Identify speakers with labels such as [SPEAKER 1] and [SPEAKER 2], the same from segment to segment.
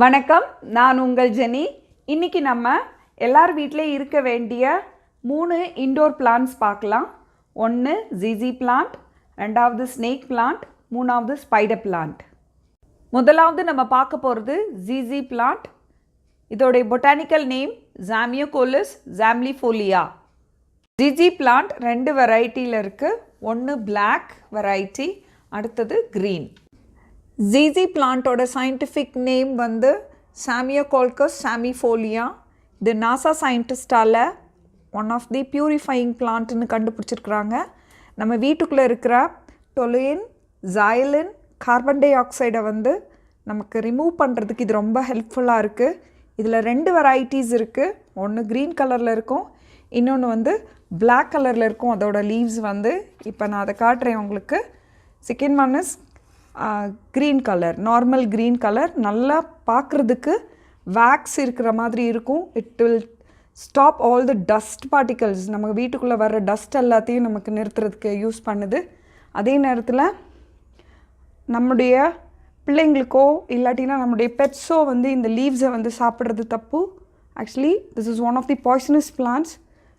[SPEAKER 1] வணக்கம் நான் உங்கள் ஜெனி. இன்னைக்கு நம்ம எல்லார் வீட்டிலையும் இருக்க வேண்டிய மூணு இன்டோர் பிளான்ஸ் பார்க்கலாம். ஒன்று ஜிஜி பிளான்ட் ரெண்டாவது ஸ்னேக் பிளான்ட் மூணாவது ஸ்பைடர் பிளான்ட் முதலாவது நம்ம பார்க்க போகிறது ஜிஜி பிளான்ட் இதோடைய பொட்டானிக்கல் நேம் ஜாமியோகோலிஸ் ஜாம்லிஃபோலியா ஜிஜி பிளான்ட் ரெண்டு வெரைட்டியில் இருக்குது ஒன்று பிளாக் வெரைட்டி அடுத்தது க்ரீன் ஜிஜி பிளான்ட்டோட சயின்டிஃபிக் நேம் வந்து சாமியோகோல்கஸ் சாமிஃபோலியா இது நாசா சயின்டிஸ்டால் ஒன் ஆஃப் தி பியூரிஃபையிங் பிளான்ட்னு கண்டுபிடிச்சிருக்கிறாங்க. நம்ம வீட்டுக்குள்ளே இருக்கிற டொலின் ஜாயலின் கார்பன் டை ஆக்சைடை வந்து நமக்கு ரிமூவ் பண்ணுறதுக்கு இது ரொம்ப ஹெல்ப்ஃபுல்லாக இருக்குது இதில் ரெண்டு வெரைட்டிஸ் இருக்குது ஒன்று க்ரீன் கலரில் இருக்கும் இன்னொன்று வந்து பிளாக் கலரில் இருக்கும். அதோடய லீவ்ஸ் வந்து இப்போ நான் அதை காட்டுறேன் உங்களுக்கு. Second one is green colour normal green colour நல்லா பார்க்குறதுக்கு வேக்ஸ் இருக்கிற மாதிரி இருக்கும். It will stop all the dust particles நம்ம வீட்டுக்குள்ளே வர்ற டஸ்ட் எல்லாத்தையும் நமக்கு நிறுத்துறதுக்கு யூஸ் பண்ணுது. அதே நேரத்தில் நம்முடைய பிள்ளைங்களுக்கோ இல்லாட்டினா நம்முடைய பெட்ஸோ வந்து இந்த லீவ்ஸை வந்து சாப்பிட்றது தப்பு. Actually this is one of the poisonous plants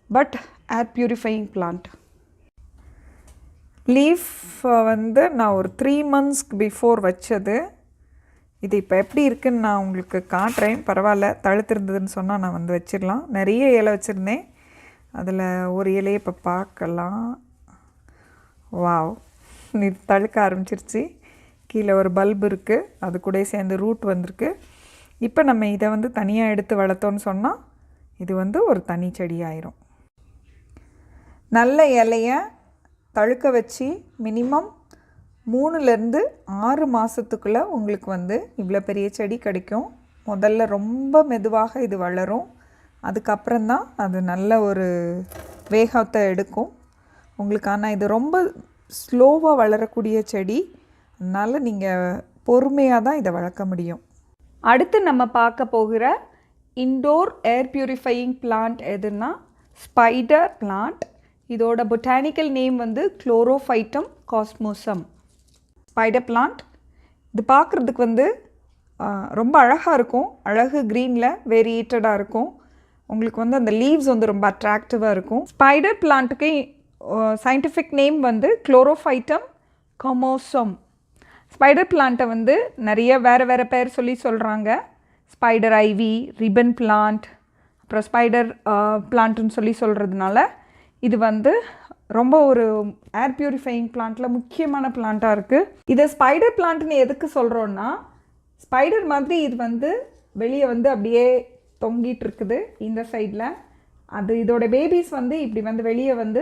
[SPEAKER 1] but air purifying plant leaf வந்து நான் ஒரு த்ரீ மந்த்ஸ்க்கு பிஃபோர் வச்சது. இது இப்போ எப்படி இருக்குன்னு நான் உங்களுக்கு காட்டுறேன். பரவாயில்ல தழுத்திருந்ததுன்னு சொன்னால் நான் வந்து வச்சிடலாம். நிறைய இலை வச்சுருந்தேன். அதில் ஒரு இலையை இப்போ பார்க்கலாம். வாவ் இது தழுக்க ஆரம்பிச்சிருச்சு. கீழே ஒரு பல்பு இருக்குது அது கூட சேர்ந்து ரூட் வந்திருக்கு. இப்போ நம்ம இதை வந்து தனியாக எடுத்து வளர்த்தோன்னு சொன்னால் இது வந்து ஒரு தனி செடி ஆயிரும். நல்ல இலையை தழுக்க வச்சு மினிமம் மூணுலேருந்து ஆறு மாதத்துக்குள்ளே உங்களுக்கு வந்து இவ்வளோ பெரிய செடி கிடைக்கும். முதல்ல ரொம்ப மெதுவாக இது வளரும். அதுக்கப்புறம்தான் அது நல்ல ஒரு வேகத்தை எடுக்கும். உங்களுக்கு ஆனால் இது ரொம்ப ஸ்லோவாக வளரக்கூடிய செடி. அதனால் நீங்கள் பொறுமையாக தான் இதை வளர்க்க முடியும். அடுத்து நம்ம பார்க்க போகிற இன்டோர் ஏர் பியூரிஃபையிங் பிளான்ட் எதுன்னா ஸ்பைடர் பிளான்ட் இதோட பொட்டானிக்கல் நேம் வந்து குளோரோஃபைட்டம் காஸ்மோசம் ஸ்பைடர் பிளான்ட் இது பார்க்குறதுக்கு வந்து ரொம்ப அழகாக இருக்கும். அழகு க்ரீனில் வேரியேட்டடாக இருக்கும். உங்களுக்கு வந்து அந்த லீவ்ஸ் வந்து ரொம்ப அட்ராக்டிவாக இருக்கும். ஸ்பைடர் பிளான்ட்டுக்கு சயின்டிஃபிக் நேம் வந்து குளோரோஃபைட்டம் கமோசம் ஸ்பைடர் பிளான்ட்டை வந்து நிறைய வேறு வேறு பேர் சொல்லி சொல்கிறாங்க ஸ்பைடர் ஐவி ரிபன் பிளான்ட் அப்புறம் ஸ்பைடர் பிளான்ட்டுன்னு சொல்லி சொல்கிறதுனால இது வந்து ரொம்ப ஒரு ஏர் பியூரிஃபையிங் பிளான்ட்டில் முக்கியமான பிளான்ட்டாக இருக்குது இதை ஸ்பைடர் பிளான்ட்னு எதுக்கு சொல்கிறோன்னா ஸ்பைடர் மாதிரி இது வந்து வெளியே வந்து அப்படியே தொங்கிட்டு இருக்குது இந்த சைடில் அது இதோட பேபிஸ் வந்து இப்படி வந்து வெளியே வந்து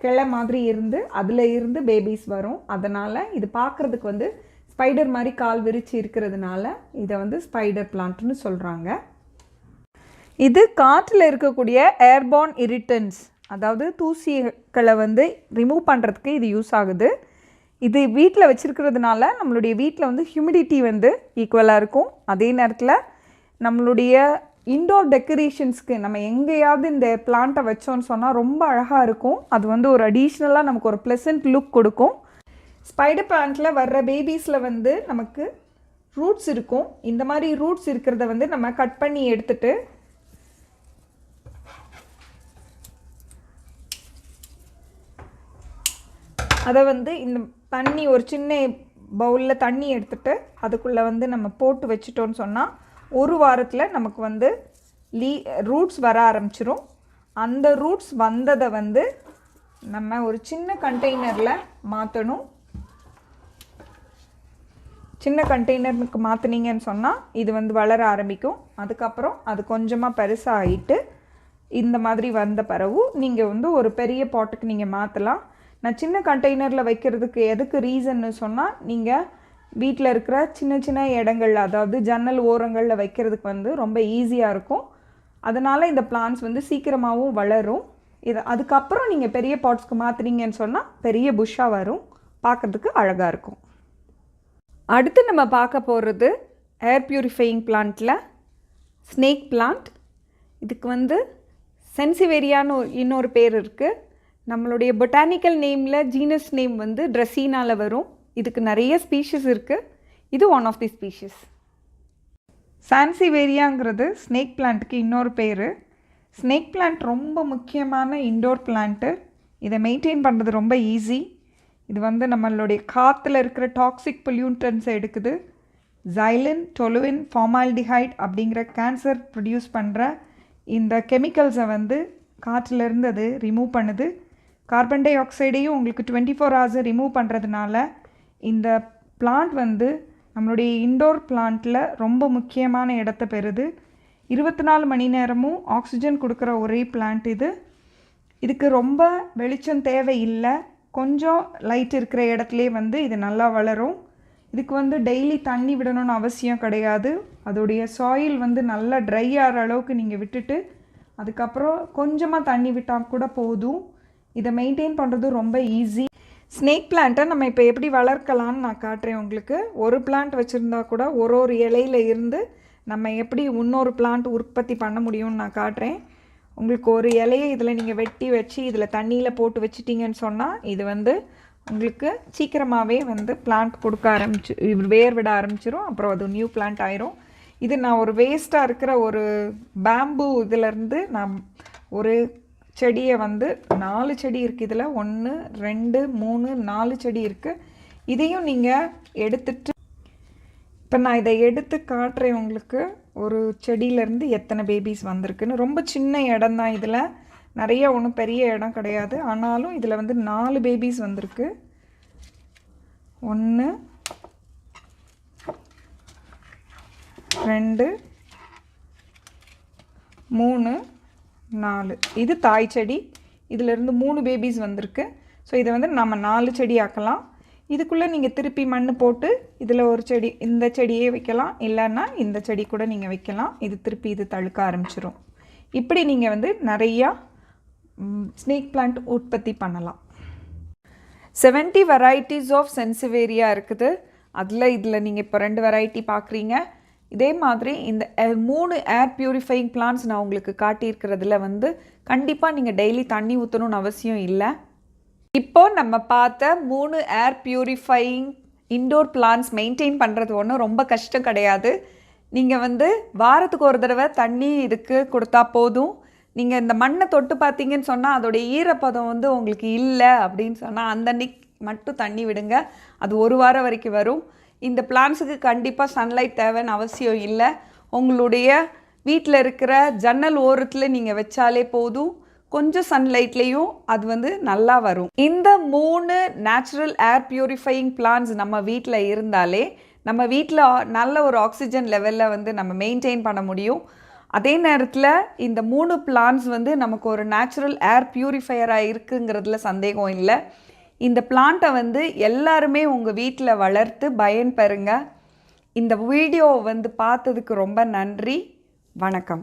[SPEAKER 1] கிளை மாதிரி இருந்து அதில் இருந்து பேபிஸ் வரும். அதனால் இது பார்க்குறதுக்கு வந்து ஸ்பைடர் மாதிரி கால் விரிச்சு இருக்கிறதுனால இதை வந்து ஸ்பைடர் பிளான்ட்னு சொல்கிறாங்க இது காற்றில் இருக்கக்கூடிய ஏர்போன் இரிட்டன்ஸ் அதாவது தூசிகளை வந்து ரிமூவ் பண்ணுறதுக்கு இது யூஸ் ஆகுது. இது வீட்டில் வச்சுருக்கிறதுனால நம்மளுடைய வீட்டில் வந்து ஹியூமிடிட்டி வந்து ஈக்குவலாக இருக்கும். அதே நேரத்தில் நம்மளுடைய இன்டோர் டெக்கரேஷன்ஸ்க்கு நம்ம எங்கேயாவது இந்த பிளான்ட்டை வச்சோன்னு சொன்னால் ரொம்ப அழகாக இருக்கும். அது வந்து ஒரு அடிஷ்னலாக நமக்கு ஒரு ப்ளசன்ட் லுக் கொடுக்கும். ஸ்பைடர் பிளான்ட்டில் வர்ற பேபீஸில் வந்து நமக்கு ரூட்ஸ் இருக்கும். இந்த மாதிரி ரூட்ஸ் இருக்கிறத வந்து நம்ம கட் பண்ணி எடுத்துகிட்டு அதை வந்து இந்த தண்ணி ஒரு சின்ன பவுலில் தண்ணி எடுத்துட்டு அதுக்குள்ளே வந்து நம்ம போட்டு வச்சிட்டோன்னு சொன்னால் ஒரு வாரத்தில் நமக்கு வந்து லீ ரூட்ஸ் வர ஆரம்பிச்சிரும். அந்த ரூட்ஸ் வந்ததை வந்து நம்ம ஒரு சின்ன கண்டெய்னரில் மாற்றணும் சின்ன கண்டெய்னருக்கு மாற்றினீங்கன்னு சொன்னால் இது வந்து வளர ஆரம்பிக்கும். அதுக்கப்புறம் அது கொஞ்சமாக பெருசாக ஆகிட்டு இந்த மாதிரி வந்த பிறகு நீங்கள் வந்து ஒரு பெரிய பாட்டுக்கு நீங்கள் மாற்றலாம் நான் சின்ன கண்டெய்னரில் வைக்கிறதுக்கு எதுக்கு ரீசன்னு சொன்னால் நீங்கள் வீட்டில் இருக்கிற சின்ன சின்ன இடங்கள் அதாவது ஜன்னல் ஓரங்களில் வைக்கிறதுக்கு வந்து ரொம்ப ஈஸியாக இருக்கும். அதனால் இந்த பிளான்ஸ் வந்து சீக்கிரமாகவும் வளரும். இது அதுக்கப்புறம் நீங்கள் பெரிய பாட்ஸ்க்கு மாற்றுனீங்கன்னு சொன்னால் பெரிய புஷ்ஷாக வரும். பார்க்குறதுக்கு அழகாக இருக்கும். அடுத்து நம்ம பார்க்க போகிறது ஏர் பியூரிஃபையிங் பிளான்ட்டில் ஸ்னேக் பிளான்ட் இதுக்கு வந்து சென்சிவேரியான்னு ஒரு- இன்னொரு பேர் இருக்குது நம்மளுடைய பொட்டானிக்கல் நேமில் ஜீனஸ் நேம் வந்து ட்ரெஸ்ஸினால் வரும். இதுக்கு நிறைய ஸ்பீஷிஸ் இருக்குது இது ஒன் ஆஃப் தி ஸ்பீஷிஸ் சான்சிவேரியாங்கிறது ஸ்னேக் பிளான்ட்டுக்கு இன்னொரு பேர். ஸ்னேக் பிளான்ட் ரொம்ப முக்கியமான இன்டோர் பிளான்ட்டு இதை மெயின்டைன் பண்ணுறது ரொம்ப ஈஸி இது வந்து நம்மளுடைய காற்றுல இருக்கிற டாக்ஸிக் பொல்யூட்டன்ஸை எடுக்குது. ஜைலின் டொலுவின் ஃபார்மால்டிஹைட் அப்படிங்கிற கேன்சர் ப்ரொடியூஸ் பண்ணுற இந்த கெமிக்கல்ஸை வந்து காற்றுலேருந்து அது ரிமூவ் பண்ணுது. கார்பன் டை ஆக்சைடையும் உங்களுக்கு டுவெண்ட்டி ஃபோர் ஹவர்ஸ் ரிமூவ் பண்ணுறதுனால இந்த பிளான்ட் வந்து நம்மளுடைய இன்டோர் பிளான்ட்டில் ரொம்ப முக்கியமான இடத்த பெறுது. இருபத்தி நாலு மணி நேரமும் ஆக்சிஜன் கொடுக்குற ஒரே பிளான்ட் இது. இதுக்கு ரொம்ப வெளிச்சம் தேவையில்லை. கொஞ்சம் லைட் இருக்கிற இடத்துலே வந்து இது நல்லா வளரும். இதுக்கு வந்து டெய்லி தண்ணி விடணும்னு அவசியம் கிடையாது. அதோடைய சாயில் வந்து நல்லா ட்ரை ஆகிற அளவுக்கு நீங்கள் விட்டுட்டு அதுக்கப்புறம் கொஞ்சமாக தண்ணி விட்டால் கூட போதும். இதை மெயின்டைன் பண்ணுறது ரொம்ப ஈஸி ஸ்னேக் பிளான்ட்டை நம்ம இப்போ எப்படி வளர்க்கலான்னு நான் காட்டுறேன் உங்களுக்கு. ஒரு பிளான்ட் வச்சுருந்தா கூட ஒரு ஒரு இலையில இருந்து நம்ம எப்படி இன்னொரு பிளான்ட் உற்பத்தி பண்ண முடியும்னு நான் காட்டுறேன். உங்களுக்கு ஒரு இலையை இதில் நீங்கள் வெட்டி வச்சு இதில் தண்ணியில் போட்டு வச்சிட்டிங்கன்னு சொன்னால் இது வந்து உங்களுக்கு சீக்கிரமாகவே வந்து பிளான்ட் கொடுக்க ஆரம்பிச்சு வேர் விட ஆரம்பிச்சிரும். அப்புறம் அது நியூ பிளான்ட் ஆயிரும். இது நான் ஒரு வேஸ்ட்டாக இருக்கிற ஒரு பேம்பு இதிலேருந்து நான் ஒரு செடியை வந்து நாலு செடி இருக்குது இதில். ஒன்று ரெண்டு மூணு நாலு செடி இருக்குது இதையும் நீங்கள் எடுத்துட்டு இப்போ நான் இதை எடுத்து காட்டுறேன் உங்களுக்கு. ஒரு செடியிலேருந்து எத்தனை பேபிஸ் வந்திருக்குன்னு. ரொம்ப சின்ன இடம் தான் இதில். நிறைய ஒன்றும் பெரிய இடம் கிடையாது. ஆனாலும் இதில் வந்து நாலு பேபிஸ் வந்திருக்கு. ஒன்று ரெண்டு மூணு நாலு. இது தாய் செடி. இதிலிருந்து மூணு பேபிஸ் வந்திருக்கு. ஸோ இதை வந்து நம்ம நாலு செடி ஆக்கலாம் இதுக்குள்ளே நீங்கள் திருப்பி மண் போட்டு இதில் ஒரு செடி இந்த செடியே வைக்கலாம். இல்லைன்னா இந்த செடி கூட நீங்கள் வைக்கலாம். இது திருப்பி இது தழுக்க ஆரம்பிச்சிரும். இப்படி நீங்கள் வந்து நிறையா ஸ்னேக் பிளான்ட் உற்பத்தி பண்ணலாம். செவன்ட்டி வெரைட்டிஸ் ஆஃப் சென்சிவேரியா இருக்குது. அதில் இதில் நீங்கள் இப்போ ரெண்டு வெரைட்டி பார்க்குறீங்க. இதே மாதிரி இந்த மூணு ஏர் பியூரிஃபையிங் பிளான்ஸ் நான் உங்களுக்கு காட்டியிருக்கிறதுல வந்து கண்டிப்பாக நீங்கள் டெய்லி தண்ணி ஊற்றணும்னு அவசியம் இல்லை. இப்போ நம்ம பார்த்த மூணு air purifying indoor plants maintain பண்ணுறது ஒன்றும் ரொம்ப கஷ்டம் கிடையாது. நீங்கள் வந்து வாரத்துக்கு ஒரு தடவை தண்ணி இதுக்கு கொடுத்தா போதும். நீங்கள் இந்த மண்ணை தொட்டு பார்த்தீங்கன்னு சொன்னால் அதோடைய ஈரப்பதம் வந்து உங்களுக்கு இல்லை அப்படின்னு சொன்னால் அந்த அன்னைக்கு மட்டும் தண்ணி விடுங்க. அது ஒரு வாரம் வரைக்கும் வரும். இந்த பிளான்ஸுக்கு கண்டிப்பாக சன்லைட் தேவைன்னு அவசியம் இல்லை. உங்களுடைய வீட்டில் இருக்கிற ஜன்னல் ஓரத்தில் நீங்கள் வச்சாலே போதும். கொஞ்சம் சன்லைட்லேயும் அது வந்து நல்லா வரும். இந்த மூணு நேச்சுரல் ஏர் பியூரிஃபையிங் பிளான்ஸ் நம்ம வீட்டில் இருந்தாலே நம்ம வீட்டில் நல்ல ஒரு ஆக்சிஜன் லெவலில் வந்து நம்ம மெயின்டைன் பண்ண முடியும். அதே நேரத்தில் இந்த மூணு பிளான்ஸ் வந்து நமக்கு ஒரு நேச்சுரல் ஏர் பியூரிஃபையராக இருக்குங்கிறதுல சந்தேகம் இல்லை. இந்த பிளான்ட்டை வந்து எல்லாருமே உங்கள் வீட்டில் வளர்த்து பயன்பெறுங்க இந்த வீடியோவை வந்து பார்த்ததுக்கு ரொம்ப நன்றி. வணக்கம்.